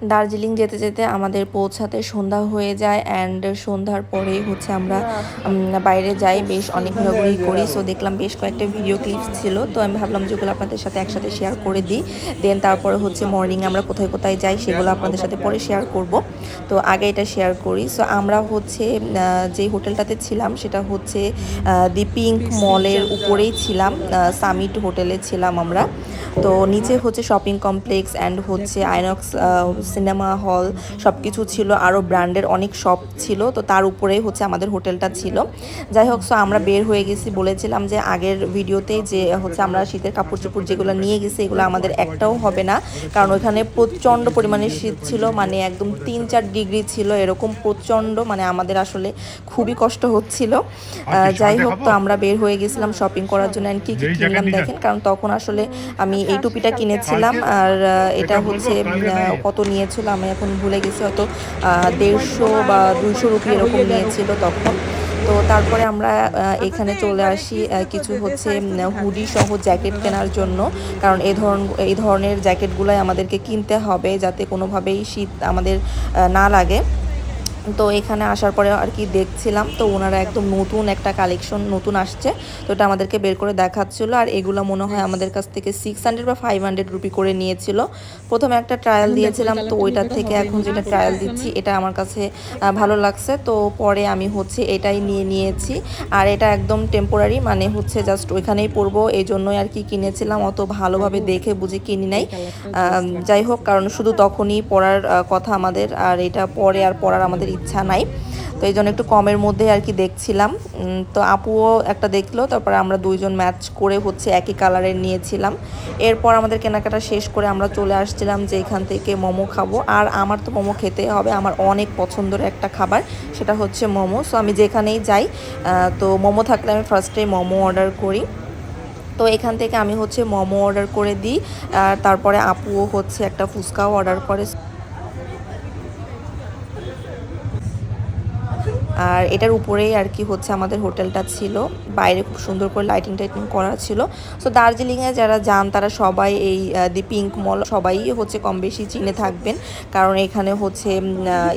দার্জিলিং যেতে যেতে আমাদের পৌঁছাতে সন্ধ্যা হয়ে যায় অ্যান্ড সন্ধ্যার পরেই হচ্ছে আমরা বাইরে যাই। বেশ অনেক ঘোরাঘুরি করি। সো দেখলাম বেশ কয়েকটা ভিডিও ক্লিপস ছিল। তো আমি ভাবলাম যেগুলো আপনাদের সাথে একসাথে শেয়ার করে দিই। দেন তারপরে হচ্ছে মর্নিং আমরা কোথায় কোথায় যাই সেগুলো আপনাদের সাথে পরে শেয়ার করব। তো আগে এটা শেয়ার করি। সো আমরা হচ্ছে যে হোটেলটাতে ছিলাম সেটা হচ্ছে দি পিঙ্ক মলের উপরেই ছিলাম। সামিট হোটেলে ছিলাম আমরা। তো নিচে হচ্ছে শপিং কমপ্লেক্স অ্যান্ড হচ্ছে আইনক্স সিনেমা হল সব কিছু ছিল আরও ব্র্যান্ডের অনেক শপ ছিল তো তার উপরেই হচ্ছে আমাদের হোটেলটা ছিল। যাই হোক সো আমরা বের হয়ে গেছি বলেছিলাম যে আগের ভিডিওতে যে হচ্ছে আমরা শীতের কাপড় চোপড় যেগুলো নিয়ে গেছি এগুলো আমাদের একটাও হবে না কারণ ওইখানে প্রচণ্ড পরিমাণে শীত ছিল মানে একদম তিন চার ডিগ্রি ছিল এরকম প্রচণ্ড মানে আমাদের আসলে খুবই কষ্ট হচ্ছিল। যাই হোক তো আমরা বের হয়ে গেছিলাম শপিং করার জন্য and কি কি কিনলাম দেখেন কারণ তখন আসলে আমি এই টুপিটা কিনেছিলাম আর এটা হচ্ছে কত আহ, কত নিয়েছিল, আমি এখন ভুলে গেছি, হয়তো দেড়শো বা দুশো রুপি এরকম নিয়েছিল তখন। তো তারপরে আমরা এখানে চলে আসি কিছু হচ্ছে হুডি সহ জ্যাকেট কেনার জন্য। কারণ এই ধরন, এই ধরনের জ্যাকেটগুলোই আমাদেরকে কিনতে হবে যাতে কোনোভাবেই শীত আমাদের না লাগে। তো এখানে আসার পরে আর কি দেখছিলাম তো ওনারা একদম নতুন একটা কালেকশন নতুন আসছে তো এটা আমাদেরকে বের করে দেখাচ্ছিলো। আর এগুলো মনে হয় আমাদের কাছ থেকে সিক্স হান্ড্রেড বা ফাইভ হান্ড্রেড রুপি করে নিয়েছিল। প্রথমে একটা ট্রায়াল দিয়েছিলাম তো ওইটার থেকে এখন যেটা ট্রায়াল দিচ্ছি এটা আমার কাছে ভালো লাগছে। তো পরে আমি হচ্ছে এটাই নিয়ে নিয়েছি। আর এটা একদম টেম্পোরারি মানে হচ্ছে জাস্ট ওইখানেই পরবো এই জন্যই আর কি কিনেছিলাম। অত ভালোভাবে দেখে বুঝে কিনি নাই। যাই হোক কারণ শুধু তখনই পড়ার কথা আমাদের আর এটা পরে আর পড়ার আমাদের ইচ্ছা নাই। তো এই জন্য একটু কমের মধ্যে আর কি দেখছিলাম। তো আপুও একটা দেখল, তারপরে আমরা দুইজন ম্যাচ করে হচ্ছে একই কালারের নিয়েছিলাম। এরপর আমাদের কেনাকাটা শেষ করে আমরা চলে আসছিলাম যে এখান থেকে মোমো খাব। আর আমার তো মোমো খেতে হবে, আমার অনেক পছন্দের একটা খাবার, সেটা হচ্ছে মোমো। সো আমি যেখানেই যাই তো মোমো থাকলে আমি ফার্স্টে মোমো অর্ডার করি। তো এখান থেকে আমি হচ্ছে মোমো অর্ডার করে দিই তারপরে আপুও হচ্ছে একটা ফুচকাও অর্ডার করে। আর এটার উপরেই আর কি হচ্ছে আমাদের হোটেলটা ছিল। বাইরে খুব সুন্দর করে লাইটিং টাইটিং করা ছিল। সো দার্জিলিংয়ে যারা যান, তারা সবাই এই দি পিঙ্ক মল সবাই হচ্ছে কম বেশি চিনে থাকবেন। কারণ এখানে হচ্ছে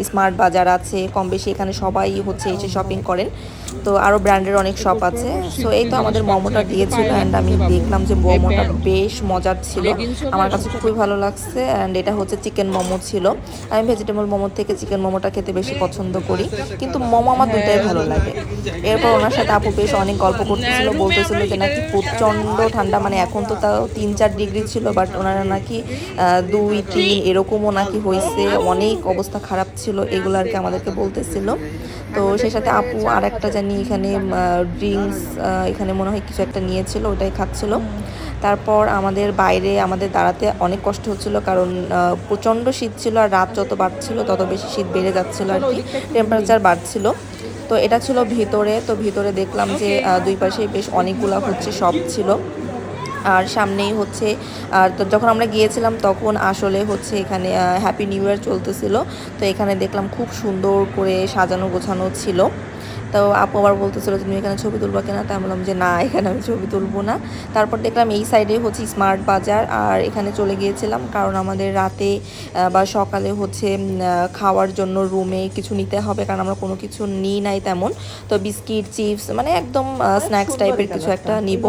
স্মার্ট বাজার আছে, কম বেশি এখানে সবাই হচ্ছে এসে শপিং করেন। তো আরও ব্র্যান্ডের অনেক শপ আছে। সো এই তো আমাদের মোমোটা দিয়েছিল অ্যান্ড আমি দেখলাম যে মোমোটা বেশ মজার ছিল। আমার কাছে খুবই ভালো লাগছে অ্যান্ড এটা হচ্ছে চিকেন মোমো ছিল। আমি ভেজিটেবল মোমোর থেকে চিকেন মোমোটা খেতে বেশি পছন্দ করি। কিন্তু মোমো আমার দুইটাই ভালো লাগে। এরপর ওনার সাথে আপু বেশ অনেক গল্প করতেছিল, বলতেছিল যে নাকি প্রচণ্ড ঠান্ডা মানে এখন তো তাও তিন চার ডিগ্রি ছিল বাট ওনারা নাকি দুই, তিন এরকমও নাকি হয়েছে অনেক অবস্থা খারাপ ছিল, এগুলো আর কি আমাদেরকে বলতেছিল। তো সেই সাথে আপু আর একটা জানি এখানে ড্রিঙ্কস এখানে মনে হয় কিছু একটা নিয়েছিল ওটাই খাচ্ছিল। তারপর আমাদের বাইরে আমাদের দাঁড়াতে অনেক কষ্ট হচ্ছিল কারণ প্রচণ্ড শীত ছিল আর রাত যত বাড়ছিল তত বেশি শীত বেড়ে যাচ্ছিল আর কি। টেম্পারেচার বাড়ছিল। তো এটা ছিল ভিতরে তো ভিতরে দেখলাম যে দুই পাশে বেশ অনেকগুলা হচ্ছে সব ছিল। আর সামনেই হচ্ছে আর তো যখন আমরা গিয়েছিলাম তখন আসলে হচ্ছে এখানে হ্যাপি নিউ ইয়ার চলতেছিল। তো এখানে দেখলাম খুব সুন্দর করে সাজানো গোছানো ছিল। তো আপু আবার বলতেছিল যে তুমি এখানে ছবি তুলবা কিনা? তাই বললাম যে না এখানে আমি ছবি তুলবো না। তারপর দেখলাম এই সাইডে হচ্ছে স্মার্ট বাজার আর এখানে চলে গিয়েছিলাম কারণ আমাদের রাতে বা সকালে হচ্ছে খাওয়ার জন্য রুমে কিছু নিতে হবে কারণ আমরা কোনো কিছু নিই নাই তেমন। তো বিস্কিট চিপস মানে একদম স্ন্যাক্স টাইপের কিছু একটা নিব।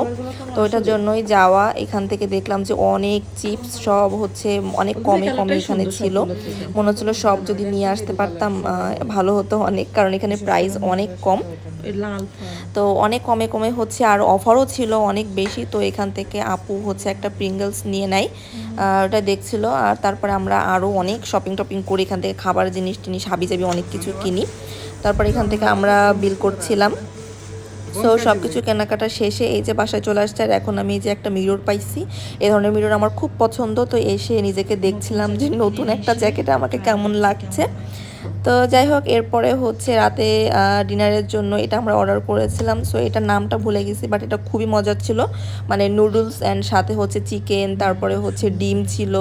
তো ওইটার জন্যই যাওয়া। এখান থেকে দেখলাম যে অনেক চিপস সব হচ্ছে অনেক কমে কমে এখানে ছিল। মনে হচ্ছিল সব যদি নিয়ে আসতে পারতাম ভালো হতো অনেক। কারণ এখানে প্রাইস অনেক কম। লাল তো অনেক কমে কমে হচ্ছে আর অফারও ছিল অনেক বেশি তো এখান থেকে আপু হচ্ছে একটা প্রিঙ্গলস নিয়ে নেয়। ওটা দেখছিল আর তারপরে আমরা আরও অনেক শপিং টপিং করি এখান থেকে খাবার জিনিস টিনিস হাবি জাবি অনেক কিছু কিনি। তারপর এখান থেকে আমরা বিল করছিলাম। সো সব কিছু কেনাকাটা শেষে এই যে বাসায় চলে আসছে আর এখন আমি এই যে একটা মিরর পাইছি এই ধরনের মিরর আমার খুব পছন্দ। তো এসে নিজেকে দেখছিলাম যে নতুন একটা জ্যাকেট আমাকে কেমন লাগছে। তো যাই হোক এরপরে হচ্ছে রাতে ডিনারের জন্য এটা আমরা অর্ডার করেছিলাম। সো এটার নামটা ভুলে গেছি বাট এটা খুবই মজার ছিল। মানে নুডলস অ্যান্ড সাথে হচ্ছে চিকেন তারপরে হচ্ছে ডিম ছিল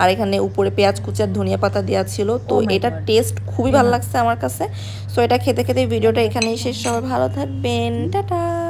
আর এখানে উপরে পেঁয়াজ কুচার ধনিয়া পাতা দেওয়া ছিল। তো Oh এটার টেস্ট খুবই ভালো লাগছে আমার কাছে। সো এটা খেতে খেতে ভিডিওটা এখানেই শেষ সবাই ভালো থাকবেন। টাটা